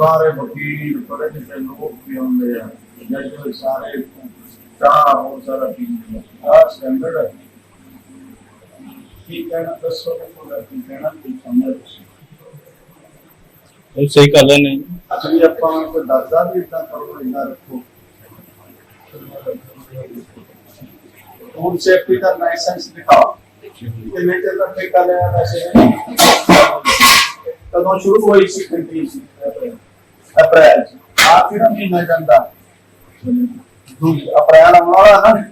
ਸਾਰੇ ਵਕੀਲ ਪੜ੍ਹੇ ਲਿਖੇ ਲੋਕ ਵੀ ਆਉਂਦੇ ਆ ਜੱਜ ਸਾਰੇ ਚਾਹ ਬਹੁਤ ਸਾਰਾ ਪੀਂਦੇ ਆ ਆਹ ਸਟੈਂਡਰਡ ਹੈ ਕੀ ਕਹਿਣਾ ਦੱਸੋ ਕੋਲ ਕੀ ਕਹਿਣਾ ਕੀ ਸਮਝ ਇਹ ਸਹੀ ਗੱਲ ਹੈ ਨਹੀਂ ਅਸਲੀ ਆਪਾਂ ਕੋਈ ਦੱਸਦਾ ਵੀ ਇਦਾਂ ਕਰੋ ਇੰਨਾ ਰੱਖੋ ਫੂਡ ਸੇਫਟੀ ਦਾ ਲਾਇਸੈਂਸ ਦਿਖਾਓ ਕਿੰਨੇ ਚਿਰ ਦਾ ਠੇਕਾ ਲਿਆ ਵੈਸੇ ਕਦੋਂ ਸ਼ੁਰੂ ਹੋਈ ਸੀ ਕੰਟਰੀ ਸੀ ਅਪ੍ਰੈਲ ਚ ਆ ਕਿਹੜਾ ਮਹੀਨਾ ਜਾਂਦਾ ਦੂਜੀ ਅਪ੍ਰੈਲ ਆਉਣ ਵਾਲਾ ਨਾ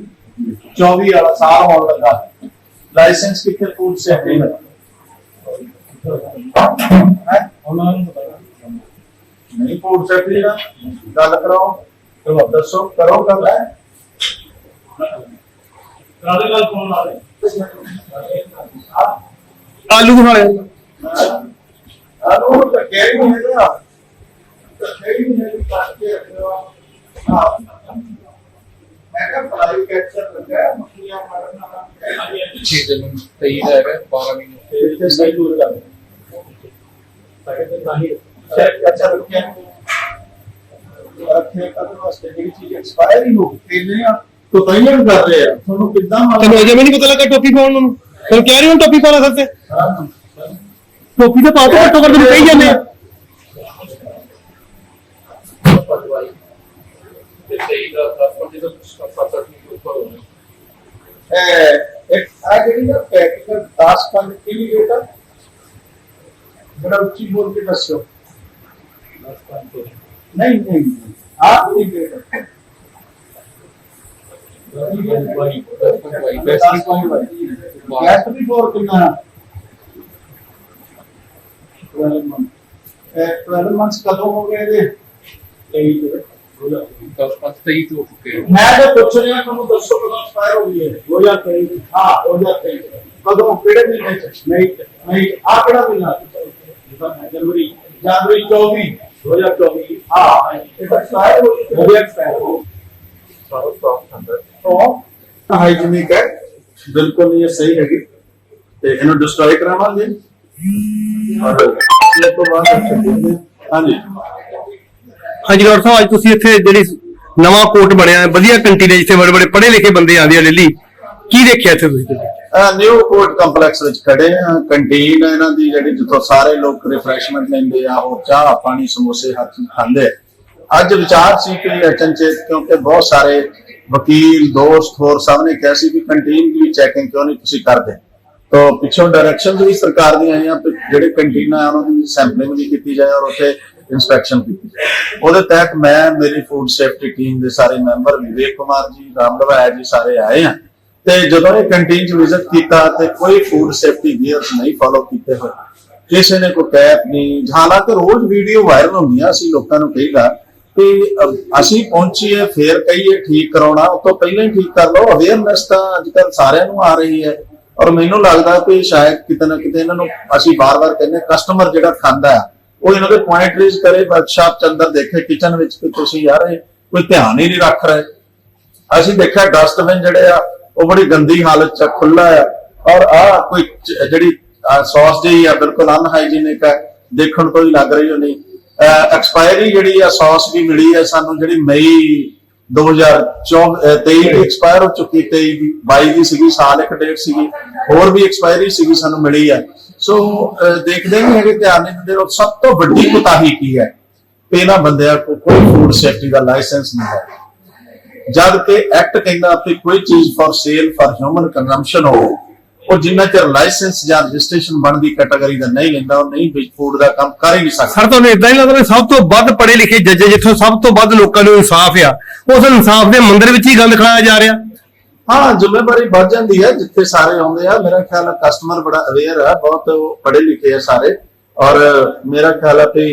24 ਵਾਲਾ ਸਾਲ ਹੋਣ ਲੱਗਾ ਲਾਇਸੈਂਸ ਕਿੱਥੇ ਫੂਡ ਸੇਫਟੀ ਦਾ ਹੈ ਉਹਨਾਂ ਨੂੰ ਪਤਾ ਨਹੀਂ ਫੂਡ ਸੇਫਟੀ ਦਾ ਗੱਲ ਕਰਾਓ ਚਲੋ ਦੱਸੋ ਕਰੋ ਗੱਲ ਹੈ ਕਾਦੇ ਨਾਲ ਫੋਨ ਆ ਰਿਹਾ ਆ ਆਲੂ ਖਾਣੇ ਆਲੂ ਤਾਂ ਕਹਿ ਨਹੀਂ ਹੈਗਾ ਤਾਂ ਕਹਿ ਨਹੀਂ ਹੈ ਕੱਟ ਕੇ ਰੱਖਿਆ ਹਾਂ ਮੈਂ ਕਿਹਾ ਫਲਾਈ ਕੈਪਚਰ ਲੱਗਾ ਮੱਖੀਆਂ ਮਾਰਨ ਵਾਲਾ ਚੀਜ਼ ਨੂੰ ਤੇਈ ਦਾ ਹੈਗਾ 12 ਮਹੀਨੇ ਇੱਥੇ ਸਹੀ ਦੂਰ ਕਰ ਸਾਡੇ ਤੇ ਤਾਂ ਹੀ ਚੈੱਕ ਅੱਛਾ ਰੱਖਿਆ ਰੱਖਿਆ ਕਰਨ ਵਾਸਤੇ ਜਿਹੜੀ ਚੀਜ਼ ਐਕਸਪਾਇਰ ਹੀ ਹੋ ਗਈ ਇੰਨੇ ਆ ਤੋਂ ਪਹਿਲਾਂ ਵੀ ਕਰ ਰਹੇ ਆ ਤੁਹਾਨੂੰ ਕਿੱਦਾਂ ਤੈਨੂੰ ਅਜੇ ਵੀ ਨਹੀਂ ਪਤਾ ਲੱਗਾ ਟੋਪੀ ਪਾਉਣ ਨੂੰ ਤੈਨੂੰ ਕਹਿ ਰਹੀ ਹਾਂ ਟੋਪੀ ਪਾਣਾ ਸਰ ਤੇ ਹਾਂ ਟੋਪੀ ਤਾਂ ਪਾ ਕੇ ਘੱਟੋ ਘੱਟ ਤੈਨੂੰ ਕਹੀ ਜਾਂਦੇ ਆ ਪਦਵਾਈ ਤੇ ਤੇਈ ਦਾ ਪਾਸਪੋਰਟ ਜਿਹਦਾ ਅੱਠ ਮਹੀਨੇ ਉੱਪਰ ਹੋਣਾ। ਇਹ ਇੱਕ ਆ ਜਿਹੜੀ ਨਾ ਪੈਕੇਜ 10 ਪੰਜ ਕਿਲੀ ਲੀਟਰ ਜਿਹੜਾ ਉੱਚੀ ਬੋਲ ਕੇ ਦੱਸੋ ਨਹੀਂ ਨਹੀਂ ਆਪ ਨਹੀਂ ਵੀ ਫੋਰ ਕਿੰਨਾ? 12 ਮੰਥ ਇਹ 12 ਮੰਥਸ ਕਦੋਂ ਹੋ ਗਏ ਇਹਦੇ? ਦਸ ਪੰਜ ਤੇਈ ਤੋਂ ਹੋ ਚੁੱਕੇ ਹਨ ਮੈਂ ਤਾਂ ਪੁੱਛ ਰਿਹਾ ਤੁਹਾਨੂੰ ਦੱਸੋ ਕਦੋਂ ਐਕਸਪਾਇਰ ਹੋ ਗਈ ਹੈ? 2023 ਹਾਂ 2023 ਕਦੋਂ? ਕਿਹੜੇ ਮਹੀਨੇ ਚ? ਨਹੀਂ ਨਹੀਂ ਆ ਕਿਹੜਾ ਮਹੀਨਾ ਜਨਵਰੀ। ਜਨਵਰੀ 24 2024 ਹਾਂ ਇਹ ਤਾਂ ਐਕਸਪਾਇਰ ਹੋ ਗਈ ਹੋ। ਐਕਸਪਾਇਰ ਹੋ ਸਾਰਾ ਸਟਾਕ ਅੰਦਰ ਤੋਂ ਹਾਈਜੀਨਿਕ ਹੈ। ਬਿਲਕੁਲ ਨਹੀਂ ਇਹ ਸਹੀ ਹੈਗੀ। ਤੇ ਇਹਨੂੰ ਡਿਸਟਰੋਏ ਕਰਾਵਾਂਗੇ। ਔਰ ਇਸ ਤੋਂ ਬਾਅਦ ਹਾਂਜੀ। ਹਾਂਜੀ, ਡਾਕਟਰ ਸਾਹਿਬ, ਅੱਜ ਤੁਸੀਂ ਇੱਥੇ ਜਿਹੜੀ ਨਵਾਂ ਕੋਰਟ ਬਣਿਆ ਹੈ, ਵਧੀਆ ਕੰਟੀਨ ਜਿੱਥੇ ਬੜੇ ਬੜੇ ਪੜ੍ਹੇ ਲਿਖੇ ਬੰਦੇ ਆਉਂਦੇ ਆ ਦਿੱਲੀ, ਕੀ ਦੇਖਿਆ ਇੱਥੇ ਤੁਸੀਂ? ਨਿਊ ਕੋਰਟ ਕੰਪਲੈਕਸ ਵਿੱਚ ਖੜੇ ਆ ਕੰਟੀਨ ਇਹਨਾਂ ਦੀ ਜਿਹੜੀ ਜਿੱਥੋਂ ਸਾਰੇ ਲੋਕ ਰਿਫਰੈਸ਼ਮੈਂਟ ਲੈਂਦੇ ਆ ਉਹ ਚਾਹ, ਪਾਣੀ, ਸਮੋਸੇ ਹੱਥ ਖਾਂਦੇ ਅੱਜ ਵਿਚਾਰ ਸੀ ਕਿ ਅਚਨਚੇਤ ਕਿਉਂਕਿ ਬਹੁਤ ਸਾਰੇ ਵਕੀਲ, ਦੋਸਤ ਹੋਰ ਸਭ ਨੇ ਕਿਹਾ ਸੀ ਕਿ ਕੰਟੀਨ ਦੀ ਚੈਕਿੰਗ ਕਿਉਂ ਨਹੀਂ ਤੁਸੀਂ ਕਰਦੇ? ਤਾਂ ਪਿੱਛੋਂ ਡਾਇਰੈਕਸ਼ਨ ਵੀ ਸਰਕਾਰ ਦੀਆਂ ਆਈਆਂ ਜਿਹੜੇ ਕੰਟੀਨਾਂ ਆ, ਉਹਨਾਂ ਦੀ ਸੈਂਪਲਿੰਗ ਵੀ ਕੀਤੀ ਜਾਏ ਔਰ ਉੱਥੇ ਇਨਸਪੈਕਸ਼ਨ ਕੀਤੀ ਉਹਦੇ ਤਹਿਤ ਮੈਂ, ਮੇਰੀ ਫੂਡ ਸੇਫਟੀ ਟੀਮ ਦੇ ਸਾਰੇ ਮੈਂਬਰ ਵਿਵੇਕ ਕੁਮਾਰ ਜੀ ਰਾਮ ਲਵਾਇਆ ਜੀ, ਸਾਰੇ ਆਏ ਆ। ਤੇ ਜਦੋਂ ਇਹ ਕੰਟੀਨ ਚ ਵਿਜ਼ਿਟ ਕੀਤਾ ਤੇ ਕੋਈ ਫੂਡ ਸੇਫਟੀ ਗੀਅਰਸ ਨਹੀਂ ਫਾਲੋ ਕੀਤੇ ਹੋਏ। ਕਿਸੇ ਨੇ ਕੋਈ ਕੈਪ ਨਹੀਂ। ਹਾਲਾਂਕਿ ਰੋਜ਼ ਵੀਡੀਓ ਵਾਇਰਲ ਹੁੰਦੀਆਂ ਸੀ ਲੋਕਾਂ ਨੂੰ ਕਹੀਦਾ ਕਿ ਅਸੀਂ ਪਹੁੰਚੀਏ, ਫੇਰ ਕਹੀਏ ਠੀਕ ਕਰਾਉਣਾ, ਉਹ ਤੋਂ ਪਹਿਲਾਂ ਹੀ ਠੀਕ ਕਰ ਲਓ। ਅਵੇਅਰਨੈਸ ਤਾਂ ਅੱਜ ਕੱਲ ਸਾਰਿਆਂ ਨੂੰ ਆ ਰਹੀ ਹੈ। ਔਰ ਮੈਨੂੰ ਲੱਗਦਾ ਕਿ ਸ਼ਾਇਦ ਕਿਤੇ ਨਾ ਕਿਤੇ ਇਹਨਾਂ ਨੂੰ ਅਸੀਂ ਬਾਰ-ਬਾਰ ਕਹਿੰਦੇ ਕਸਟਮਰ ਜਿਹੜਾ ਖਾਂਦਾ ਆ ਉਹ ਇਹਨਾਂ ਦੇ ਪੁਆਇੰਟ ਰੇਜ਼ ਕਰੇ ਵਰਕਸ਼ਾਪ ਚ ਅੰਦਰ ਦੇਖੇ ਕਿਚਨ ਵਿੱਚ ਕਿ ਤੁਸੀਂ ਯਾਰ ਇਹ ਕੋਈ ਧਿਆਨ ਹੀ ਨਹੀਂ ਰੱਖ ਰਹੇ। ਅਸੀਂ ਦੇਖਿਆ ਡਸਟਬਿਨ ਜਿਹੜੇ ਆ, ਉਹ ਬੜੀ ਗੰਦੀ ਹਾਲਤ ਚ ਖੁੱਲਾ ਆ। ਔਰ ਆ ਕੋਈ ਜਿਹੜੀ ਸੌਸ ਜਿਹੀ ਆ, ਬਿਲਕੁਲ ਅਨਹਾਈਜੀਨਿਕ ਹੈ ਦੇਖਣ ਤੋਂ ਹੀ ਲੱਗ ਰਹੀ ਹੋਣੀ। ਐਕਸਪਾਇਰੀ ਜਿਹੜੀ ਆ ਸੌਸ ਵੀ ਮਿਲੀ ਹੈ ਸਾਨੂੰ, ਜਿਹੜੀ ਮਈ 2024 23 ਦੀ ਐਕਸਪਾਇਰ ਹੋ ਚੁੱਕੀ 23 ਦੀ 22 ਦੀ ਸੀਗੀ, ਸਾਲ ਇੱਕ ਡੇਟ ਸੀਗੀ, ਹੋਰ ਵੀ ਐਕਸਪਾਇਰੀ ਸੀਗੀ, ਸਾਨੂੰ ਮਿਲੀ ਹੈ ਸੋ ਦੇਖਦੇ ਨਹੀਂ ਹੈਗੇ, ਧਿਆਨ ਨਹੀਂ ਦਿੰਦੇ, ਔਰ ਸਭ ਤੋਂ ਵੱਡੀ ਕੁਤਾਹੀ ਕੀ ਹੈ? ਕਿ ਇਹਨਾਂ ਬੰਦਿਆਂ ਕੋਲ ਕੋਈ ਫੂਡ ਸੇਫਟੀ ਦਾ ਲਾਇਸੈਂਸ ਨਹੀਂ ਹੈ। ਜਦ ਕਿ ਐਕਟ ਕਹਿੰਦਾ ਕਿ ਕੋਈ ਚੀਜ਼ for sale for human consumption ਹੋ ਉਹ ਜਿੰਨਾ ਚਿਰ ਲਾਇਸੈਂਸ ਜਾਂ ਰਜਿਸਟ੍ਰੇਸ਼ਨ ਬਣਦੀ ਕੈਟਾਗਰੀ ਦਾ ਨਹੀਂ ਲੈਂਦਾ ਉਹ ਨਹੀਂ ਵਿੱਚ ਫੂਡ ਦਾ ਕੰਮ ਕਰ ਹੀ ਨਹੀਂ ਸਕਦਾ। ਸਰ ਤੁਹਾਨੂੰ ਇਦਾਂ ਹੀ ਲੱਗਦਾ ਸਭ ਤੋਂ ਵੱਧ ਪੜ੍ਹੇ ਲਿਖੇ ਜੱਜ ਜਿੱਥੋਂ ਸਭ ਤੋਂ ਵੱਧ ਲੋਕਾਂ ਨੂੰ ਇਨਸਾਫ ਆ ਉਸ ਇਨਸਾਫ ਦੇ ਮੰਦਿਰ ਵਿੱਚ ਹੀ ਗੰਦ ਖਿਲਾਇਆ ਜਾ ਰਿਹਾ। ਹਾਂ ਜ਼ਿੰਮੇਵਾਰੀ ਵੱਧ ਜਾਂਦੀ ਹੈ ਜਿੱਥੇ ਸਾਰੇ ਆਉਂਦੇ ਆ। ਮੇਰਾ ਖਿਆਲ ਹੈ ਕਸਟਮਰ ਬੜਾ ਅਵੇਅਰ ਹੈ ਬਹੁਤ ਪੜ੍ਹੇ ਲਿਖੇ ਆ ਸਾਰੇ। ਔਰ ਮੇਰਾ ਖਿਆਲ ਹੈ ਕਿ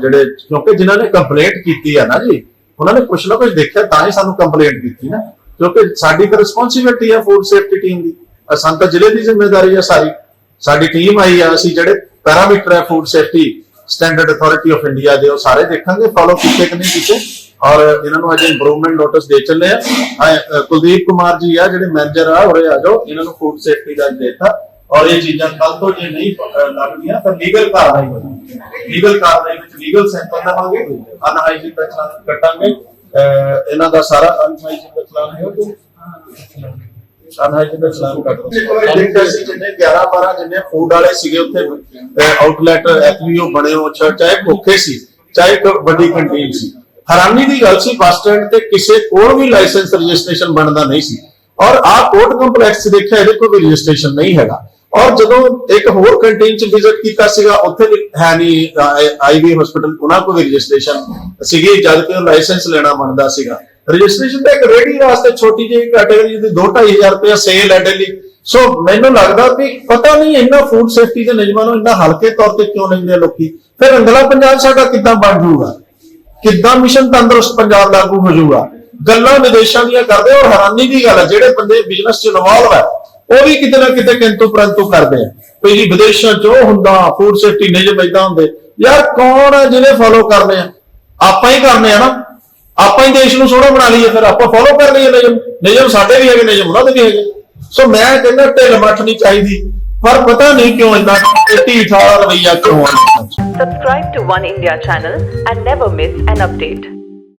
ਜਿਹੜੇ ਕਿਉਂਕਿ ਜਿਨ੍ਹਾਂ ਨੇ ਕੰਪਲੇਂਟ ਕੀਤੀ ਹੈ ਨਾ ਜੀ ਉਹਨਾਂ ਨੇ ਕੁਛ ਨਾ ਕੁਛ ਦੇਖਿਆ ਤਾਂ ਹੀ ਸਾਨੂੰ ਕੰਪਲੇਂਟ ਕੀਤੀ ਨਾ। ਕਿਉਂਕਿ ਸਾਡੀ ਤਾਂ ਰਿਸਪੌਂਸਿਬਿਲਟੀ ਹੈ ਫੂਡ ਸੇਫਟੀ ਟੀਮ ਦੀ। ਅਹ ਜ਼ਿਲ੍ਹੇ ਦੀ ਜ਼ਿੰਮੇਵਾਰੀ ਹੈ ਸਾਰੀ। ਸਾਡੀ ਟੀਮ ਆਈ ਆ, ਅਸੀਂ ਜਿਹੜੇ ਪੈਰਾਮੀਟਰ ਹੈ food safety standard authority of India ਦੇ, ਉਹ ਸਾਰੇ ਦੇਖਾਂਗੇ ਫਾਲੋ ਕੀਤੇ ਕਿ ਨਹੀਂ ਕੀਤੇ। ਔਰ ਇਹਨਾਂ ਨੂੰ ਅਜੇ ਇੰਪਰੂਵਮੈਂਟ ਨੋਟਿਸ ਦੇ ਚੱਲੇ ਆ। ਕੁਲਦੀਪ ਕੁਮਾਰ ਜੀ ਆ, ਜਿਹੜੇ ਮੈਨੇਜਰ ਆ, ਉਰੇ ਆ ਜਾਓ। ਇਹਨਾਂ ਨੂੰ ਫੂਡ ਸੇਫਟੀ ਦਾ ਦੇਤਾ ਔਰ ਇਹ ਚੀਜ਼ਾਂ ਕੱਲ ਤੋਂ ਜੇ ਨਹੀਂ ਲੱਗਦੀਆਂ, ਤਾਂ ਲੀਗਲ ਕਾਰਵਾਈ ਹੋਣੀ ਲੀਗਲ ਕਾਰਵਾਈ ਵਿੱਚ ਲੀਗਲ ਸੈਂਪਲ ਲਵਾਂਗੇ ਅਨਹਾਈਜੀਨ ਦਾ ਕੱਟਾਂਗੇ। ਇਹਨਾਂ ਦਾ ਸਾਰਾ ਅਨਹਾਈਜੀਨ ਦਾ ਚਲਾਨ ਹੈ ਉਹ ਅਨਹਾਈਜੀਨ ਦਾ ਦੇਖਿਆ ਸੀ ਜਿੰਨੇ 11 12 ਜਿੰਨੇ ਫੂਡ ਵਾਲੇ ਸੀਗੇ ਉੱਥੇ ਆਊਟਲੈਟ ਐਫਬੀਓ ਬਣੇ ਹੋ ਚਾਹੇ ਭੁੱਖੇ ਸੀ, ਚਾਹੇ ਵੱਡੀ ਕੰਟੀਨ ਸੀ। ਹੈਰਾਨੀ ਦੀ ਗੱਲ ਸੀ, ਬੱਸ ਸਟੈਂਡ ਤੇ ਕਿਸੇ ਕੋਲ ਵੀ ਲਾਇਸੈਂਸ ਰਜਿਸਟ੍ਰੇਸ਼ਨ ਬਣਦਾ ਨਹੀਂ ਸੀ। ਔਰ ਆ ਕੋਰਟ ਕੰਪਲੈਕਸ ਦੇਖਿਆ, ਇਹਦੇ ਕੋਲ ਵੀ ਰਜਿਸਟ੍ਰੇਸ਼ਨ ਨਹੀਂ ਹੈਗਾ। ਔਰ ਜਦੋਂ ਇੱਕ ਹੋਰ ਕੰਟੀਨ 'ਚ ਵਿਜ਼ਿਟ ਕੀਤਾ ਸੀਗਾ, ਉੱਥੇ ਵੀ ਹੈ ਨਹੀਂ ਆਈਵੀ ਹਸਪੀਟਲ ਉਹਨਾਂ ਕੋਲ ਵੀ ਰਜਿਸਟ੍ਰੇਸ਼ਨ ਸੀਗੀ, ਜਦ ਕਿ ਲਾਇਸੈਂਸ ਲੈਣਾ ਬਣਦਾ ਸੀਗਾ। ਰਜਿਸਟ੍ਰੇਸ਼ਨ ਤਾਂ ਇੱਕ ਰੇਡੀ ਵਾਸਤੇ ਛੋਟੀ ਜਿਹੀ ਕੈਟਾਗਰੀ ਦੀ 2-2500 ਰੁਪਏ ਸੇਲ ਹੈ ਡੇਲੀ ਸੋ ਮੈਨੂੰ ਲੱਗਦਾ ਵੀ ਪਤਾ ਨਹੀਂ ਇੰਨਾ ਫੂਡ ਸੇਫਟੀ ਦੇ ਨਿਯਮਾਂ ਨੂੰ ਇੰਨਾ ਹਲਕੇ ਤੌਰ ਤੇ ਕਿਉਂ ਲੈਂਦੇ ਲੋਕੀ। ਫਿਰ ਅੰਗਲਾ ਪੰਜਾਬ ਸਾਡਾ ਕਿੱਦਾਂ ਬਣ ਜੂਗਾ ਕਿੱਦਾਂ ਮਿਸ਼ਨ ਤੰਦਰੁਸਤ ਪੰਜਾਬ ਲਾਗੂ ਹੋ ਜਾਊਗਾ? ਗੱਲਾਂ ਵਿਦੇਸ਼ਾਂ ਦੀਆਂ ਕਰਦੇ ਔਰ ਹੈਰਾਨੀ ਦੀ ਗੱਲ ਹੈ ਜਿਹੜੇ ਬੰਦੇ ਬਿਜ਼ਨਸ 'ਚ ਇਨਵੋਲਵ ਹੈ ਉਹ ਵੀ ਕਿਤੇ ਨਾ ਕਿਤੇ ਕਿੰਤੂ ਪਰੰਤੂ ਕਰਦੇ ਆ। ਵੀ ਜੀ ਵਿਦੇਸ਼ਾਂ 'ਚ ਉਹ ਹੁੰਦਾ ਫੂਡ ਸੇਫਟੀ ਨਿਯਮ ਏਦਾਂ ਹੁੰਦੇ। ਯਾਰ ਕੌਣ ਹੈ ਜਿਹਨੇ ਫੋਲੋ ਕਰਨੇ ਆ? ਆਪਾਂ ਹੀ ਕਰਨੇ ਆ ਨਾ। ਆਪਾਂ ਹੀ ਦੇਸ਼ ਨੂੰ ਸੋਹਣਾ ਬਣਾ ਲਈਏ ਫਿਰ, ਆਪਾਂ ਫੋਲੋ ਕਰ ਲਈਏ ਨਿਯਮ। ਨਿਯਮ ਸਾਡੇ ਵੀ ਹੈਗੇ, ਨਿਯਮ ਉਹਨਾਂ ਦੇ ਵੀ ਹੈਗੇ। ਸੋ ਮੈਂ ਕਹਿੰਦਾ ਢਿੱਲ ਮੱਠ ਨਹੀਂ ਚਾਹੀਦੀ, ਪਰ ਪਤਾ ਨਹੀਂ ਕਿਉਂ ਇੰਨਾ ਢੀਠ ਰਵਈਆ ਕਿਉਂ ਆ। Subscribe to One India channel and never miss an update.